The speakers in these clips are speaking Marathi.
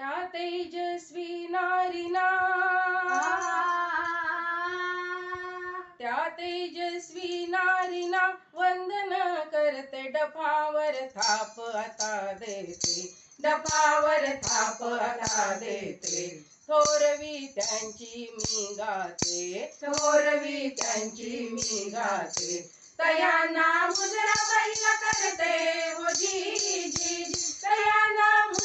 त्या तेजस्वी नारीना. त्या तेजस्वी नारीना वंदन करते डफावर थाप आता देते डफावर थाप आता देते. थोरवी त्यांची मी गाते थोरवी त्यांची मी गाते. तयांना मुजरा पहिला करते हो जी जी जी तयांना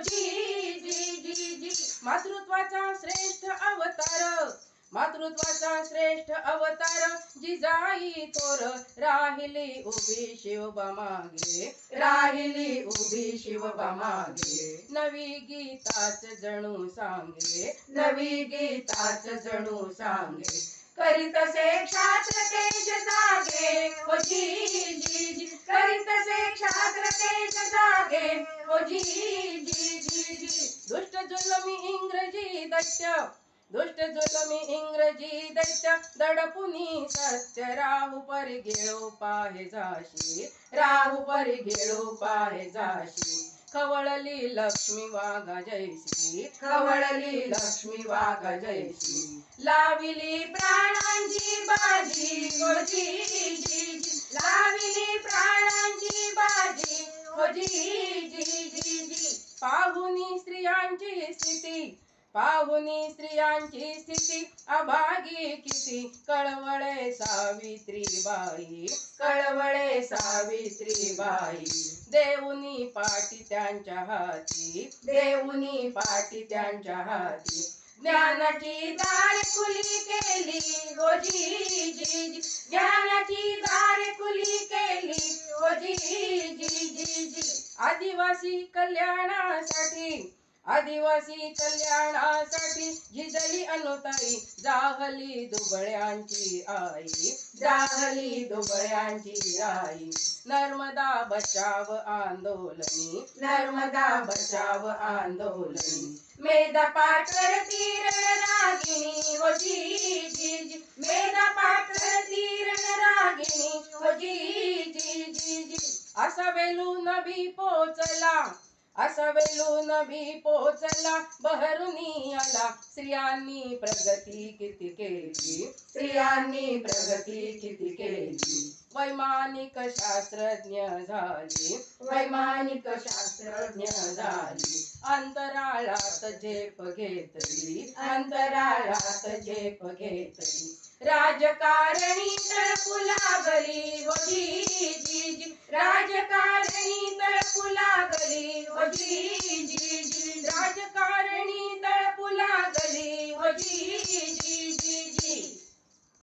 जी जी जी जी. मातृत्वाचा श्रेष्ठ अवतार. मातृत्वाचा श्रेष्ठ अवतार. जिजाई थोर राहिली उभी शिवबा मागे. राहिली उभी शिवबा मागे. नवी गीताच जणू सांगे. नवी गीताच जणू सांगे. करीतसे क्षात्र तेज जागे ओ जी जी. जी करीतसे क्षात्र तेज जागे ओ जी जी जी. जी दुष्ट जुलमी इंग्रजी दैत्य दुष्ट जुलमी इंग्रजी दैत्य दडपुनी सत्य. राहू पर गेळो पाहे जाशी राहू पर गेळो पाहे जाशी. खवळली लक्ष्मी वाघ जयश्री खवळली लक्ष्मी वाघ जयश्री लाविली प्राणांची बाजी जी लाविली प्राणांची बाजी. जी जी जी जी पाहुनी स्त्रियांची स्थिती. पाहुनी स्त्रियांची स्थिती अभागी किती. कळवळे सावित्री बाई. कळवळे सावित्री बाई. देऊनी पाटी त्यांच्या हाती. देऊनी पाटी त्यांच्या हाती. ज्ञानाची दार खुली केली. गोजी जी ज्ञानाची दारे खुली केली. ओ जी जी जी जी. आदिवासी कल्याणासाठी आदिवासी कल्याणासाठी झिजली अनुताई जाहली दुबळ्यांची आई जाहली दुबळ्यांची आई. नर्मदा बचाव आंदोलनी नर्मदा बचाव आंदोलनी. मेधा पाटर तीरण रागिणी असा वेलून भी पोचला असा वेलून भी पोचला बहरुनी आला. स्त्रियांनी प्रगती किती केली? स्त्रियांनी प्रगती किती केली? वैमानिक शास्त्रज्ञ झाली. वैमानिक शास्त्रज्ञ झाली. अंतराळात झेप घेतली. अंतराळात झेप घेतली. राजकारणी तळपू लागली हो राजकारणी तळपू लागली वजी